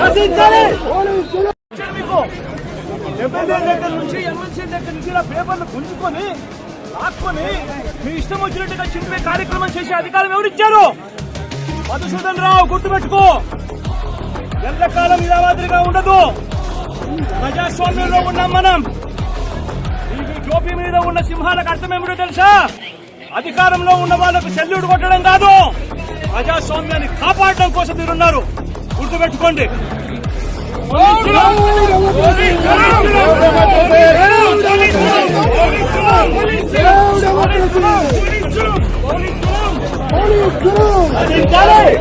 నశించాలి! దగ్గర నుంచి ఎమ్మెల్సీ దగ్గర నుంచి ఇలా పేపర్లు గుంజుకొని లాక్కొని మీ ఇష్టం వచ్చినట్టుగా చింపే కార్యక్రమం చేసే అధికారం ఎవరిచ్చారు మధుసూదన్ రావు గుర్తుపెట్టుకో ఎల్లకాలం ఇలా మాదిరిగా ఉండదు. ప్రజాస్వామ్యంలో ఉన్నాం మనం ఈ టోపీ మీద ఉన్న సింహాలకు అర్థం ఏమిటో తెలుసా? అధికారంలో ఉన్న వాళ్ళకు సెల్యూట్ కొట్టడం కాదు. ప్రజాస్వామ్యాన్ని కాపాడడం కోసం మీరున్నారు. గుర్తుపెట్టుకోండి! నశించాలి!